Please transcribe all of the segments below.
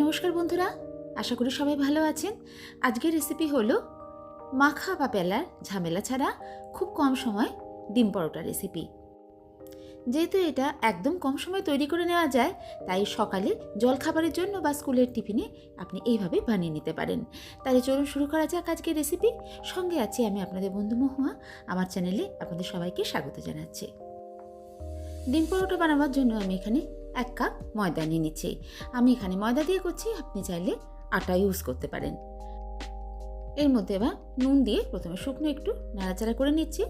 নমস্কার বন্ধুরা, আশা করি সবাই ভালো আছেন। আজকের রেসিপি হলো মাখা বা পেলার ঝামেলা ছাড়া খুব কম সময় ডিম পরোটা রেসিপি যেহেতু এটা একদম কম সময় তৈরি করে নেওয়া যায়, তাই সকালে জলখাবারের জন্য বা স্কুলের টিফিনে আপনি এইভাবে বানিয়ে নিতে পারেন। তাহলে চলুন শুরু করা যাক আজকের রেসিপি সঙ্গে আছি আমি আপনাদের বন্ধু মহুয়া, আমার চ্যানেলে আপনাদের সবাইকে স্বাগত জানাচ্ছি। ডিম পরোটা বানাবার জন্য আমি এখানে এক কাপ ময়দা নিয়ে নিচ্ছি। আমি এখানে ময়দা দিয়ে করছি, আপনি চাইলে আটা ইউজ করতে পারেন। এর মধ্যে এবার নুন দিয়ে প্রথমে শুকনো একটু নাড়াচাড়া করে নিচ্ছি।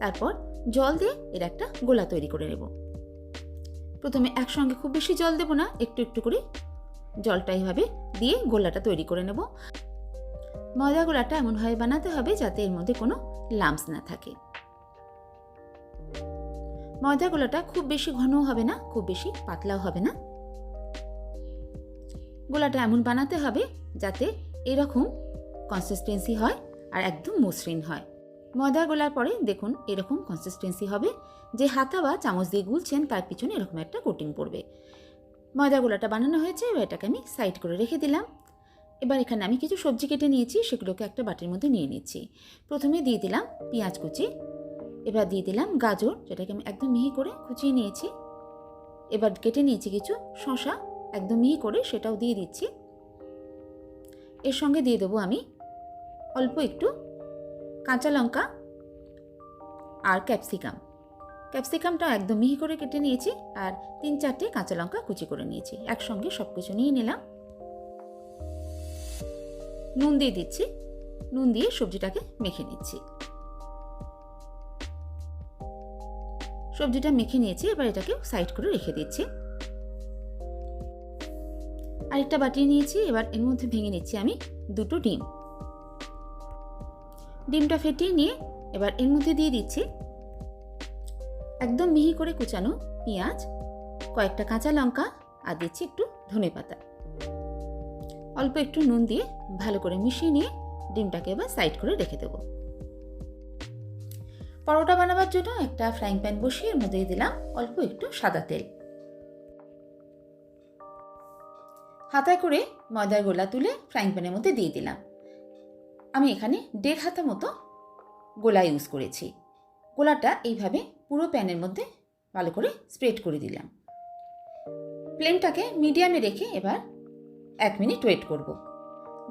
তারপর জল দিয়ে এর একটা গোলা তৈরি করে নেব। প্রথমে একসঙ্গে খুব বেশি জল দেবো না, একটু একটু করে জলটা এইভাবে দিয়ে গোলাটা তৈরি করে নেব। ময়দা গোলাটা এমনভাবে বানাতে হবে যাতে এর মধ্যে কোনো লাম্পস না থাকে। ময়দা গোলাটা খুব বেশি ঘনও হবে না, খুব বেশি পাতলাও হবে না। গোলাটা এমন বানাতে হবে যাতে এরকম কনসিস্টেন্সি হয় আর একদম মসৃণ হয়। ময়দা গোলার পরে দেখুন এরকম কনসিস্টেন্সি হবে যে হাতা বা চামচ দিয়ে গুলছেন তার পিছনে এরকম একটা কোটিং পড়বে। ময়দা গোলাটা বানানো হয়েছে, এবার এটাকে আমি সাইড করে রেখে দিলাম। এবার এখানে আমি কিছু সবজি কেটে নিয়েছি, সেগুলোকে একটা বাটির মধ্যে নিয়ে নিচ্ছি। প্রথমে দিয়ে দিলাম পেঁয়াজ কুচি এবার দিয়ে দিলাম গাজর, যেটাকে আমি একদম মিহি করে কুচিয়ে নিয়েছি। এবার কেটে নিয়েছি কিছু শশা একদম মিহি করে সেটাও দিয়ে দিচ্ছি। এর সঙ্গে দিয়ে দেবো আমি অল্প একটু কাঁচা লঙ্কা আর ক্যাপসিকাম। ক্যাপসিকামটা একদম মিহি করে কেটে নিয়েছি আর তিন চারটে কাঁচা লঙ্কা কুচি করে নিয়েছি। একসঙ্গে সব কিছু নিয়ে নিলাম। নুন দিয়ে দিচ্ছি। নুন দিয়ে সবজিটাকে মেখে নিচ্ছি। সবজিটা মেখে নিয়েছি, এবার এটাকে সাইড করে রেখে দিচ্ছি। আরেকটা বাটি নিয়েছি, এবার এর মধ্যে ভেঙে নিচ্ছি আমি দুটো ডিম। ডিমটা ফেটিয়ে নিয়ে এবার এর মধ্যে দিয়ে দিচ্ছি একদম মিহি করে কুচানো পেঁয়াজ, কয়েকটা কাঁচা লঙ্কা, আর দিচ্ছি একটু ধনে পাতা। অল্প একটু নুন দিয়ে ভালো করে মিশিয়ে নিয়ে ডিমটাকে এবার সাইড করে রেখে দেবো। পরোটা বানাবার জন্য একটা ফ্রাইং প্যান বসিয়ে এর মধ্যে দিলাম অল্প একটু সাদা তেল। হাতায় করে ময়দার গোলা তুলে ফ্রাইং প্যানের মধ্যে দিয়ে দিলাম। আমি এখানে দেড় হাতা মতো গোলা ইউজ করেছি। গোলাটা এইভাবে পুরো প্যানের মধ্যে ভালো করে স্প্রেড করে দিলাম। প্লেনটাকে মিডিয়ামে রেখে এবার এক মিনিট ওয়েট করব।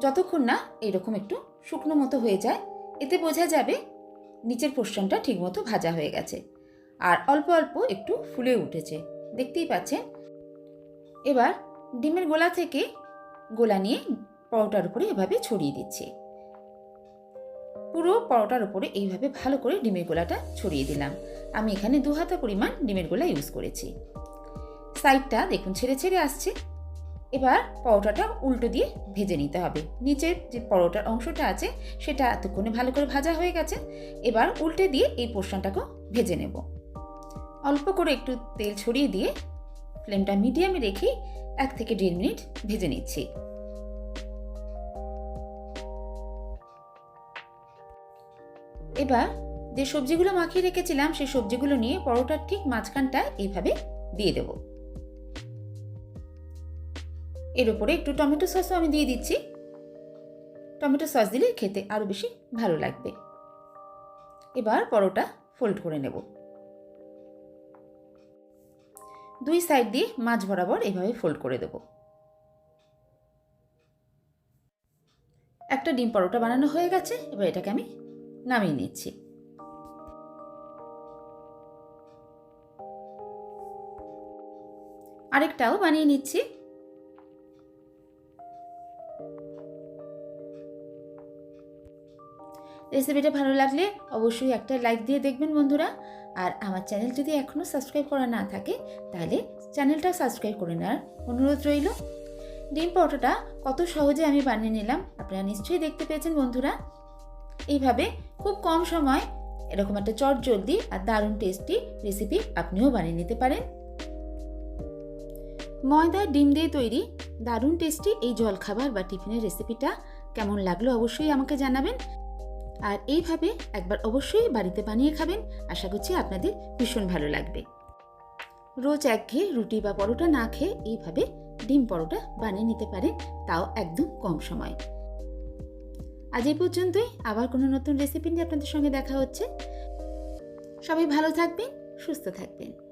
যতক্ষণ না এরকম একটু শুকনো মতো হয়ে যায়, এতে বোঝা যাবে নিচের পোর্শনটা ঠিকমতো ভাজা হয়ে গেছে। আর অল্প অল্প একটু ফুলে উঠেছে। দেখতেই পাচ্ছেন? এবার ডিমের গোলা থেকে গোলা নিয়ে পরোটার উপরে এভাবে ছড়িয়ে দিচ্ছি। পুরো পরোটার উপরে এইভাবে ভালো করে ডিমের গোলাটা ছড়িয়ে দিলাম। আমি এখানে দু হাতা পরিমাণ ডিমের গোলা ইউজ করেছি। সাইডটা দেখুন ছেড়ে ছেড়ে আসছে। এবার পরোটাটা উল্টো দিয়ে ভেজে নিতে হবে। নিচের যে পরোটার অংশটা আছে, সেটা এতক্ষণে ভালো করে ভাজা হয়ে গেছে। এবার উল্টে দিয়ে এই পোর্শনটাকেও ভেজে নেব। অল্প করে একটু তেল ছড়িয়ে দিয়ে ফ্লেমটা মিডিয়ামে রেখে এক থেকে দেড় মিনিট ভেজে নিচ্ছি। এবার যে সবজিগুলো মাখিয়ে রেখেছিলাম, সেই সবজিগুলো নিয়ে পরোটার ঠিক মাঝখানটা এইভাবে দিয়ে দেবো। এর উপরে একটু টমেটো সসও আমি দিয়ে দিচ্ছি। টমেটো সস দিলে খেতে আরও বেশি ভালো লাগবে। এবার পরোটা ফোল্ড করে নেব। দুই সাইড দিয়ে মাছ বরাবর এভাবে ফোল্ড করে দেব। একটা ডিম পরোটা বানানো হয়ে গেছে, এবার এটাকে আমি নামিয়ে নিচ্ছি। আরেকটাও বানিয়ে নিচ্ছি। রেসিপিটা ভালো লাগলে অবশ্যই একটা লাইক দিয়ে দেখবেন বন্ধুরা। আর আমার চ্যানেল যদি এখনও সাবস্ক্রাইব করা না থাকে, তাহলে চ্যানেলটা সাবস্ক্রাইব করে নেওয়ার অনুরোধ রইল। ডিম পরোটাটা কত সহজে আমি বানিয়ে নিলাম, আপনারা নিশ্চয়ই দেখতে পেয়েছেন বন্ধুরা। এইভাবে খুব কম সময় এরকম একটা চট জলদি আর দারুণ টেস্টি রেসিপি আপনিও বানিয়ে নিতে পারেন। ময়দা ডিম দিয়ে তৈরি দারুণ টেস্টি এই জলখাবার বা টিফিনের রেসিপিটা কেমন লাগল অবশ্যই আমাকে জানাবেন। আর এইভাবে একবার অবশ্যই বাড়িতে বানিয়ে খাবেন। আশা করছি আপনাদের ভীষণ ভালো লাগবে। রোজ একঘেয়ে রুটি বা পরোটা না খেয়ে এইভাবে ডিম পরোটা বানিয়ে নিতে পারেন, তাও একদম কম সময়। আজ এই পর্যন্তই। আবার কোনো নতুন রেসিপি নিয়ে আপনাদের সঙ্গে দেখা হচ্ছে। সবাই ভালো থাকবেন, সুস্থ থাকবেন।